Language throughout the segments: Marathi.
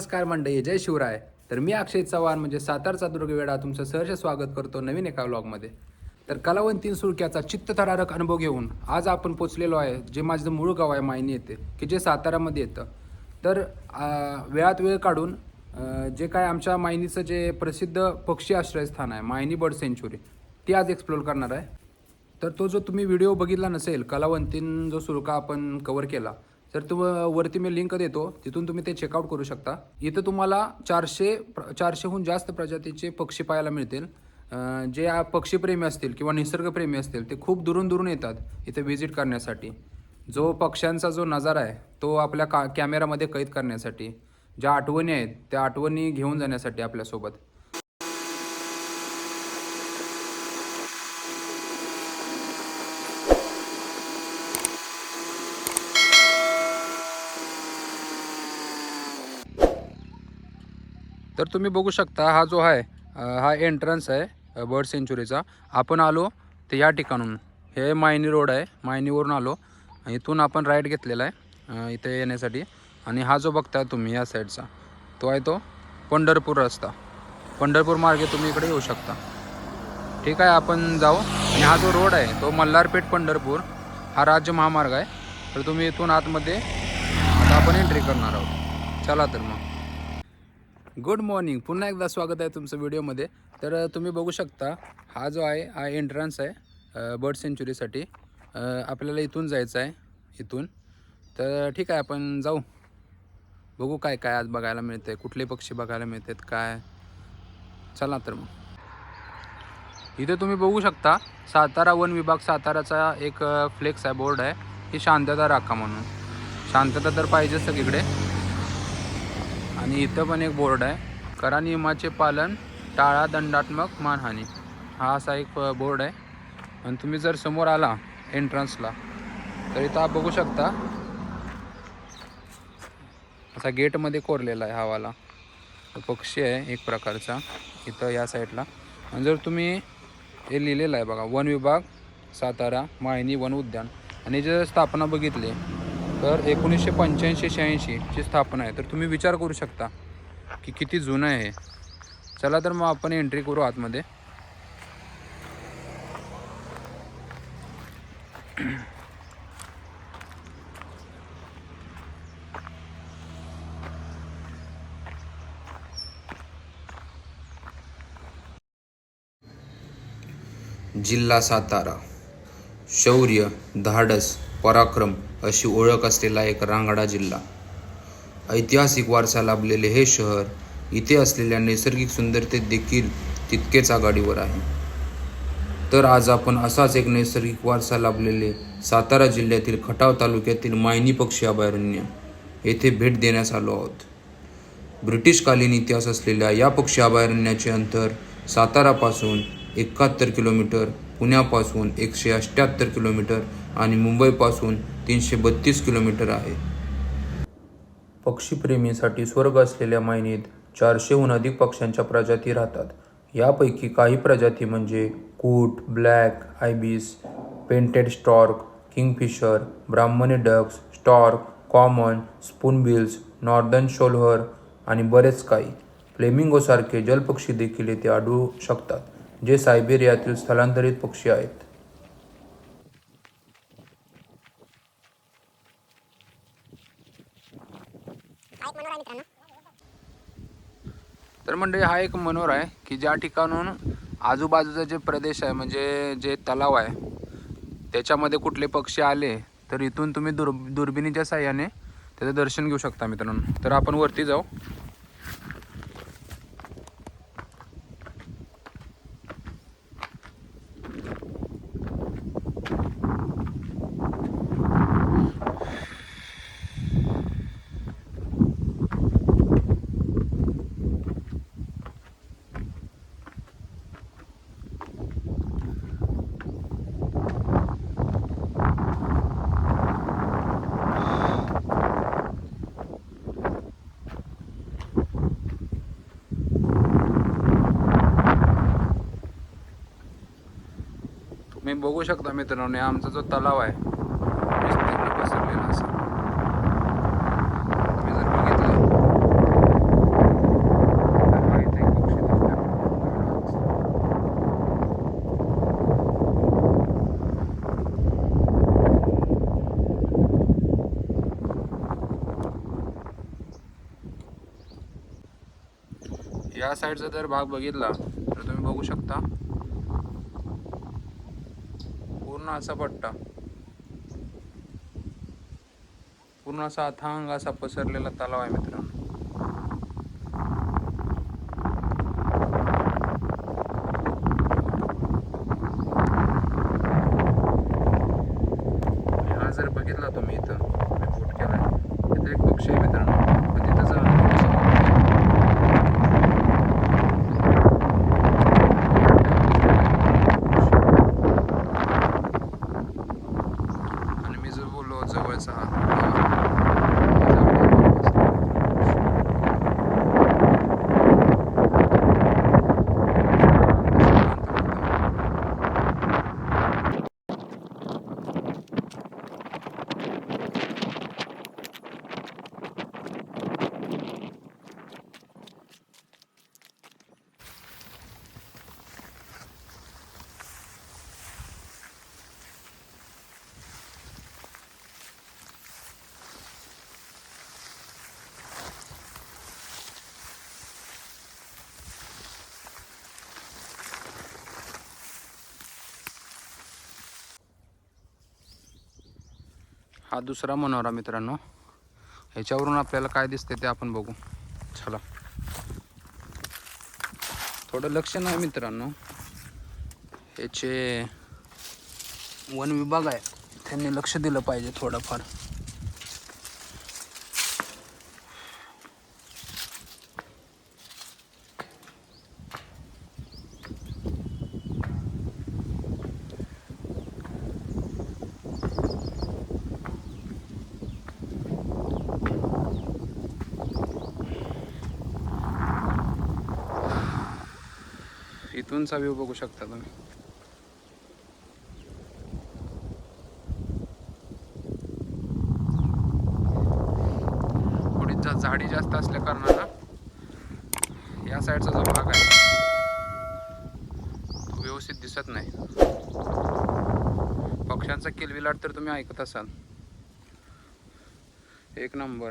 नमस्कार मंडळी जय शिवराय. तर मी अक्षय चव्हाण म्हणजे सातारचा दुर्गवेडा तुमचं सहर्ष स्वागत करतो नवीन एका ब्लॉगमध्ये तर कलावंतीन सुळक्याचा चित्तथरारक अनुभव घेऊन आज आपण पोचलेलो आहे जे माझं मूळ गाव आहे मायनी येते की जे सातारामध्ये येतं. तर वेळात वेळ काढून जे काय आमच्या मायनीचं जे प्रसिद्ध पक्षी आश्रयस्थान आहे मायनी बर्ड सेंच्युरी ती आज एक्सप्लोर करणार आहे. तर तो जो तुम्ही व्हिडिओ बघितला नसेल कलावंतीन जो सुळका आपण कवर केला तर तुम वरती मी लिंक देतो. तिथून तुम्ही ते चेकआउट करू शकता. इथं तुम्हाला चारशे प्र- चारशेहून जास्त प्रजातीचे पक्षी पाहायला मिळतील. जे पक्षीप्रेमी असतील किंवा निसर्गप्रेमी असतील ते खूप दुरून दुरून येतात इथे व्हिजिट करण्यासाठी. जो पक्ष्यांचा जो नजारा आहे तो आपल्या का कॅमेरामध्ये कैद करण्यासाठी. ज्या आठवणी आहेत त्या आठवणी घेऊन जाण्यासाठी आपल्यासोबत. तर तुम्ही बघू शकता हा जो आहे हा एंट्रन्स आहे बर्ड सेंच्युरीचा आपण आलो ते या ठिकाणून. हे मायनी रोड आहे. मायनीवरून आलो. इथून आपण राईट घेतलेला आहे इथे येण्यासाठी. आणि हा जो बघताय तुम्ही या साईडचा तो आहे तो पंढरपूर रस्ता. पंढरपूर मार्गे तुम्ही इकडे येऊ शकता. ठीक आहे आपण जाऊ. आणि हा जो रोड आहे तो मल्हारपेठ पंढरपूर हा राज्य महामार्ग आहे. तर तुम्ही इथून आतमध्ये आता आपण एंट्री करणार आहोत. चला तर मग. Good morning. पुन्हा एकदा स्वागत आहे तुमचं व्हिडिओमध्ये. तर तुम्ही बघू शकता हा जो आहे हा एंट्रन्स आहे बर्ड सेंच्युरीसाठी आपल्याला इथून जायचं आहे इथून. तर ठीक आहे आपण जाऊ. बघू काय काय आज बघायला मिळते कुठले पक्षी बघायला मिळतात काय. चला तर मग. इथे तुम्ही बघू शकता सातारा वन विभाग साताराचा एक फ्लेक्स आहे बोर्ड आहे. ही शांतता राखा म्हणून. शांतता तर पाहिजे सगळीकडे. आणि इथं पण एक बोर्ड आहे. करा नियमाचे पालन टाळा दंडात्मक मानहानी. हा असा एक बोर्ड आहे. आणि तुम्ही जर समोर आला एंट्रन्सला तर इथं आप बघू शकता. असा गेटमध्ये कोरलेला आहे हावाला. पक्षी आहे एक प्रकारचा इथं या साईडला. आणि जर तुम्ही हे लिहिलेलं आहे बघा वन विभाग सातारा मायनी वन उद्यान. आणि जर स्थापना बघितली तर एकोणीसशे पंच्याऐंशी शहाऐंशीची स्थापना आहे. तर तुम्ही विचार करू शकता की किती जुनं आहे चला तर मग आपण एंट्री करू आतमध्ये. जिल्हा सातारा. शौर्य धाडस पराक्रम अशी ओळख असलेला एक रांगडा जिल्हा. ऐतिहासिक वारसा लाभलेले हे शहर इथे असलेल्या नैसर्गिक सुंदरतेत देखील तितकेच आघाडीवर आहे. तर आज आपण असाच एक नैसर्गिक वारसा लाभलेले सातारा जिल्ह्यातील खटाव तालुक्यातील मायनी पक्षी अभयारण्य येथे भेट देण्यास आलो आहोत. ब्रिटिशकालीन इतिहास असलेल्या या पक्षी अभयारण्याचे अंतर सातारापासून एकाहत्तर किलोमीटर पुण्यापासून एकशे अठ्ठ्याहत्तर किलोमीटर आणि मुंबईपासून तीनशे बत्तीस किलोमीटर आहे. पक्षीप्रेमीसाठी स्वर्ग असलेल्या मायनेत चारशेहून अधिक पक्ष्यांच्या प्रजाती राहतात. यापैकी काही प्रजाती म्हणजे coot black ibis painted stork kingfisher Brahminy ducks stork common spoonbills northern shoveler आणि बरेच काही. फ्लेमिंगोसारखे जलपक्षी देखील येथे आढळू शकतात. जे सायबेरियातील स्थलांतरित पक्षी आहेत. तर म्हणजे हा एक मनोर आहे की ज्या ठिकाणून आजूबाजूचा जे प्रदेश आहे म्हणजे जे तलाव आहे त्याच्यामध्ये कुठले पक्षी आले तर इथून तुम्ही दुर् दुर्बिणीच्या साह्याने त्याचं दर्शन घेऊ शकता मित्रांनो. तर आपण वरती जाऊ. बघू शकता मित्रांनो आमचा जो तलाव आहे बघितलं आहे या साईडचा जर भाग बघितला तर तुम्ही बघू शकता पूर्ण असा पट्टा. पूर्ण असा अथांग असा पसरलेला तलाव आहे मित्रांनो हा जर बघितला तुम्ही इथं रिपोर्ट केलाय इथं एक पक्षी आहे मित्रांनो पण तिथं जाऊन थोडंसं आणि मी जो बोललो जवळचा हा हा दुसरा मनोरा मित्रांनो. ह्याच्यावरून आपल्याला काय दिसते ते आपण बघू. चला. थोडं लक्ष नाही मित्रांनो. ह्याचे वन विभाग आहे. त्यांनी लक्ष दिलं पाहिजे थोडंफार. इथूनचा व्ह्यू बघू शकता तुम्ही. झाडी जास्त असल्या कारणानं या साईडचा जो भाग आहे तो व्यवस्थित दिसत नाही. पक्ष्यांचा किलविलाट तर तुम्ही ऐकत असाल. एक नंबर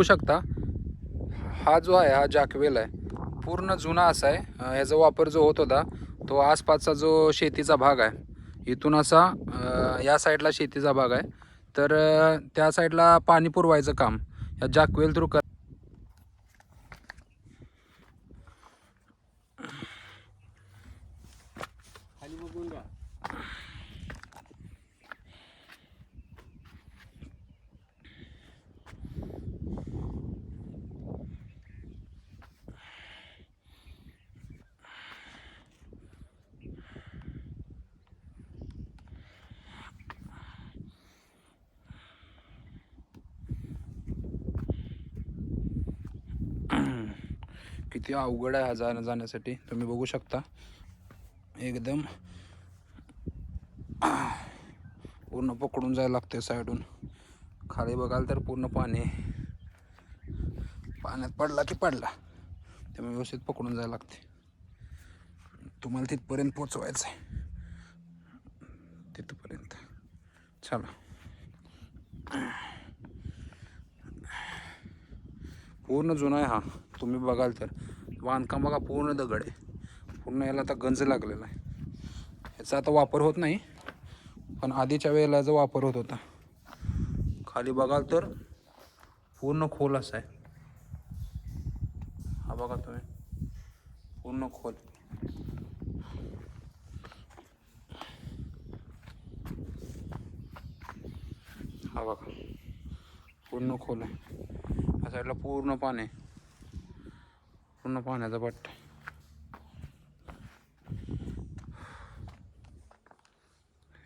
बघू शकता. हा जो आहे हा जाकवेल आहे. पूर्ण जुना असा आहे. याचा वापर जो होत होता तो आसपासचा जो शेतीचा भाग आहे इथून असा या साईडला शेतीचा भाग आहे. तर त्या साईडला पाणी पुरवायचं काम या जाकवेल थ्रू कर खाली बघून घ्या किती अवघड आहे हा जाण्या जाण्यासाठी तुम्ही बघू शकता. एकदम पूर्ण पकडून जायला लागते साईडून खाली बघाल तर पूर्ण पाणी. पाण्यात पडला की पडला. त्यामुळे व्यवस्थित पकडून जायला लागते तुम्हाला तिथपर्यंत पोचवायचं आहे. तिथपर्यंत. चला. पूर्ण जुना आहे हा. तुम्ही बघाल तर. बांधकाम बघा पूर्ण दगड आहे. पूर्ण याला आता गंज लागलेला आहे. याचा आता वापर होत नाही पण आधीच्या वेळेला याचा वापर होत होता. खाली बघाल तर पूर्ण खोल असा आहे. हा बघा तुम्ही. पूर्ण खोल. हा बघा. पूर्ण खोल आहे. या साईडला पूर्ण पाणी आहे. पूर्ण पाण्याचा पट्टा.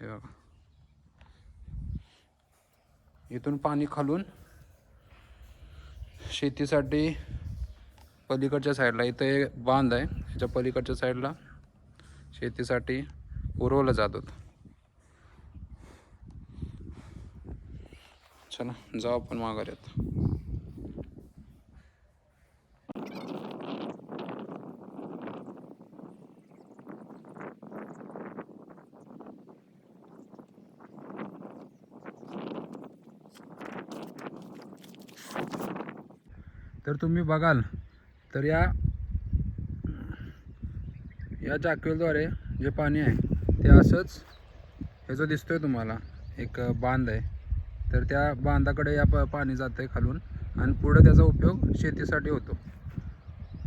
हे बघा. इथून पाणी खालून शेतीसाठी पलीकडच्या साईडला इथं एक बांध आहे त्याच्या पलीकडच्या साईडला शेतीसाठी पुरवलं जात होतं. चला जाऊ आपण माघार येतो तर तुम्ही बघाल तर या या चाकवेलद्वारे जे पाणी आहे ते असंच हे जो दिसतोय तुम्हाला. एक बांध आहे. तर त्या बांधाकडे या प पाणी जातं आहे खालून आणि पुढं त्याचा उपयोग शेतीसाठी होतो.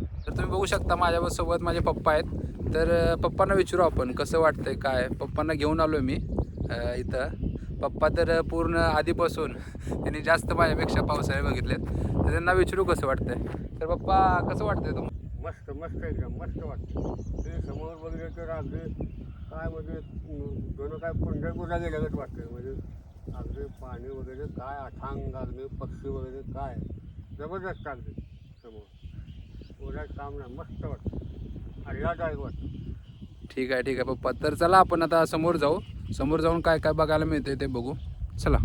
तर तुम्ही बघू शकता माझ्यासोबत माझे पप्पा आहेत. तर पप्पांना विचारू आपण कसं वाटतंय काय? पप्पांना घेऊन आलो मी इथं. पप्पा तर पूर्ण आधीपासून त्यांनी जास्त माझ्यापेक्षा पावसाळे बघितलेत तर त्यांना विचारू कसं वाटतंय? तर पप्पा कसं वाटतंय तुम्हाला? मस्त मस्त एकदम मस्त वाटतं ते समोर बघितलं तर अगदी काय म्हणजे दोन काय पंढरपूरला गेल्यागत वाटतं म्हणजे अगदी पाणी वगैरे काय अथांग अगदी पक्षी वगैरे काय. जबरदस्त अगदी समोर. बोलायचं काम नाही मस्त वाटतं आल्हादायक वाटतं ठीक आहे ठीक आहे. पप्पा तर चला आपण आता समोर जाऊ. समोर जाऊन काय काय बघायला मिळते ते बघू. चला.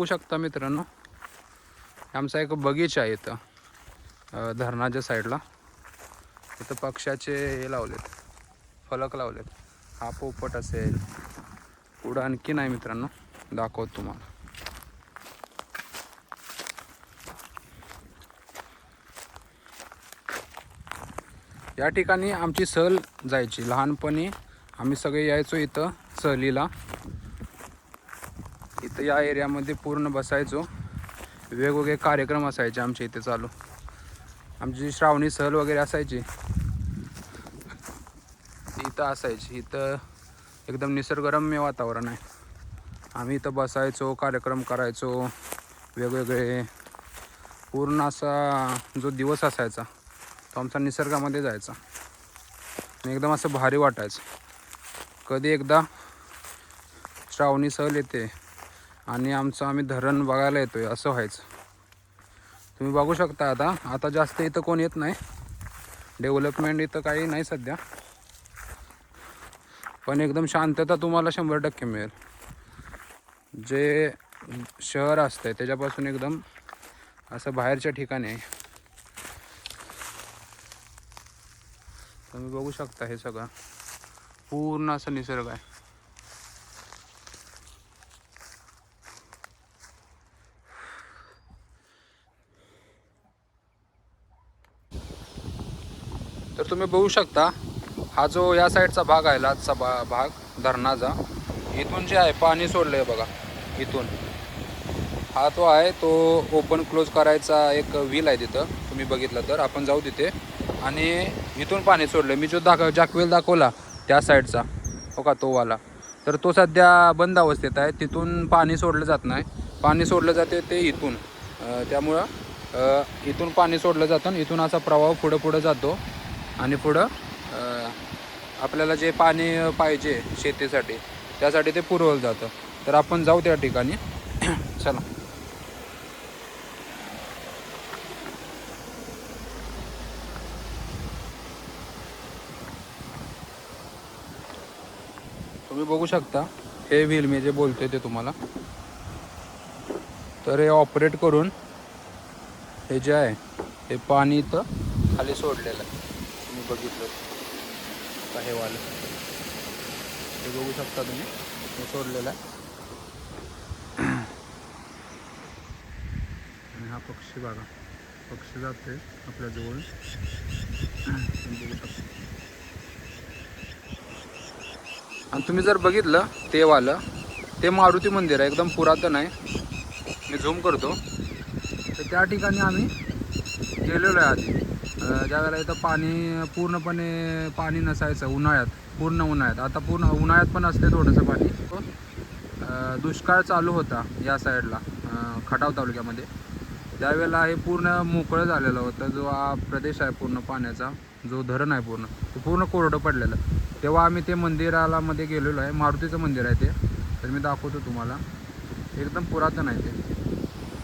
बघू शकता मित्रांनो. आमचा एक बगीचा आहे इथं. धरणाच्या साईडला. इथं पक्षाचे हे लावलेत. फलक लावलेत. हा पोपट असेल. पुढं आणखी नाही मित्रांनो. दाखवत तुम्हाला. या ठिकाणी आमची सहल जायची. लहानपणी आम्ही सगळे यायचो इथं सहलीला. तर या एरियामध्ये पूर्ण बसायचो. वेगवेगळे कार्यक्रम असायचे आमच्या इथे चालू. आमची श्रावणी सहल वगैरे असायची. इथं असायची. इथं एकदम निसर्गरम्य वातावरण आहे. आम्ही इथं बसायचो कार्यक्रम करायचो. वेगवेगळे पूर्ण असा जो दिवस असायचा तो आमचा निसर्गामध्ये जायचा. आणि एकदम असं भारी वाटायचं. कधी एकदा श्रावणी सहल येते आणि आमचं आम्ही धरण बघायला येतोय असं व्हायचं. तुम्ही बघू शकता आता. आता जास्त इथं कोण येत नाही. डेव्हलपमेंट इथं काही नाही सध्या. पण एकदम शांतता तुम्हाला शंभर टक्के मिळेल. जे शहर असतंय त्याच्यापासून एकदम असं बाहेरच्या ठिकाणी आहे. तुम्ही बघू शकता हे सगळं. पूर्ण असं निसर्ग आहे. तर तुम्ही बघू शकता हा जो या साईडचा भाग आहे लाचचा बा भाग धरणाचा इथून जे आहे पाणी सोडलं आहे बघा इथून. हा तो आहे तो ओपन क्लोज करायचा एक व्हील आहे तिथं तुम्ही बघितलं तर. आपण जाऊ तिथे. आणि इथून पाणी सोडलं मी जो दाख जाकवेल दाखवला त्या साईडचा हो का तो वाला. तर तो सध्या बंद अवस्थेत आहे. तिथून पाणी सोडलं जात नाही. पाणी सोडलं जाते ते इथून. त्यामुळं इथून पाणी सोडलं जातं आणि इथून असा प्रवाह पुढं पुढं जातो. आणि पुढं आपल्याला जे पाणी पाहिजे शेतीसाठी त्यासाठी ते पुरवलं जातं. तर आपण जाऊ त्या ठिकाणी. चला. तुम्ही बघू शकता हे व्हील मी जे बोलतोय ते तुम्हाला. तर हे ऑपरेट करून हे जे आहे हे पाणी इथं खाली सोडलेलं आहे. तुम्ही बघितलं. का हे वालं. हे बघू शकता तुम्ही. हे सोडलेलं आहे. आणि हा पक्षी बघा. पक्षी जाते आपल्या जवळ. बघू शकता आणि तुम्ही जर बघितलं ते वालं ते मारुती मंदिर आहे. एकदम पुरातन आहे. मी झूम करतो. तर त्या ठिकाणी आम्ही गेलेलो आहे आधी. ज्यावेळेला इथं पाणी पूर्णपणे पाणी नसायचं उन्हाळ्यात पूर्ण उन्हाळ्यात. आता पूर्ण उन्हाळ्यात पण असते थोडंसं पाणी. दुष्काळ चालू होता या साईडला खटाव तालुक्यामध्ये. त्यावेळेला हे पूर्ण मोकळं झालेलं होतं जो हा प्रदेश आहे पूर्ण पाण्याचा जो धरण आहे पूर्ण ते पूर्ण कोरडं पडलेलं. तेव्हा आम्ही ते मंदिराला मध्ये गेलेलो आहे. मारुतीचं मंदिर आहे ते. तर मी दाखवतो तुम्हाला. एकदम पुरातन आहे ते.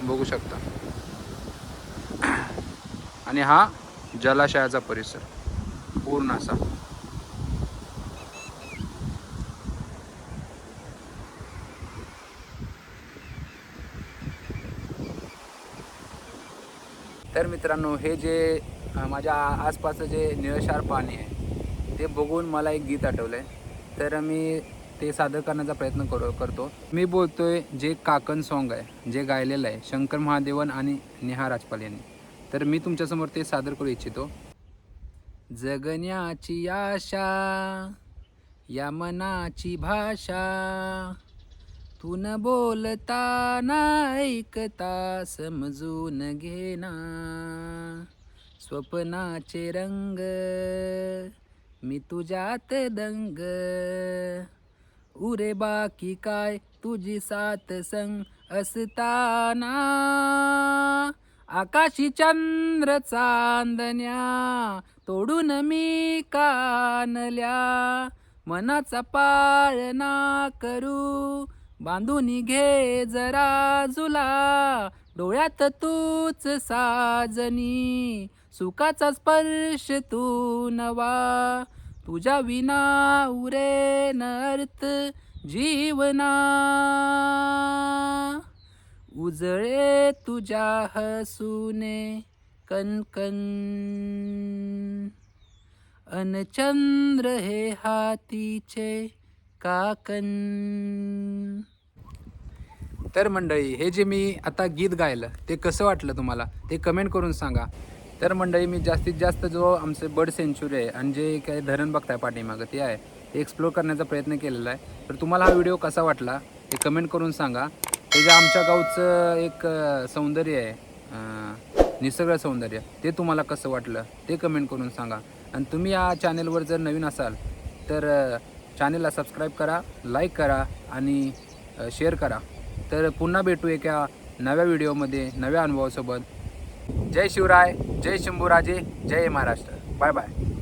बघू शकता. आणि हा जलाशयाचा परिसर. पूर्ण असा. तर मित्रांनो हे जे माझ्या आसपासचं जे निळशार पाणी आहे ते बघून मला एक गीत आठवलं आहे तर मी ते सादर करण्याचा प्रयत्न करो करतो. मी बोलतोय जे काकण सॉन्ग आहे जे गायलेलं आहे शंकर महादेवन आणि नेहा राजपाल यांनी. तर मी तुमच्यासमोर ते सादर करू इच्छितो. जगण्याची आशा या मनाची भाषा तू न बोलता ना ऐकता समजून घेना स्वप्नाचे रंग मी तुझ्यात दंग. उरे बाकी काय तुझी साथ संग असताना? आकाशी चंद्र चांदण्या तोडून मी कानल्या. मनाचा पाळना करू बांधून घे जरा जुला. डोळ्यात तूच साजनी सुखाचा स्पर्श तू नवा. तुझ्या विना उरे नर्थ जीवना. उजळे तुझ्या हसूने कनकन अनचंद्र हे हातीचे काकन तर मंडळी हे जे मी आता गीत गायलं ते कसं वाटलं तुम्हाला? ते कमेंट करून सांगा. तर मंडळी मी जास्तीत जास्त जो आमचं बर्ड सेंच्युरी आहे आणि जे काही धरण बघताय पाठीमागं ते आहे. ते एक्सप्लोर करण्याचा प्रयत्न केलेला आहे. तर तुम्हाला हा व्हिडिओ कसा वाटला ते कमेंट करून सांगा. ते जे आमच्या गावचं एक सौंदर्य आहे निसर्ग सौंदर्य ते तुम्हाला कसं वाटलं? ते कमेंट करून सांगा. आणि तुम्ही या चॅनेलवर जर नवीन असाल तर चॅनेलला सबस्क्राईब करा लाईक करा आणि शेअर करा. तर पुन्हा भेटू एका नव्या व्हिडिओमध्ये नव्या अनुभवासोबत. जय शिवराय जय शंभूराजे जय महाराष्ट्र. Bye bye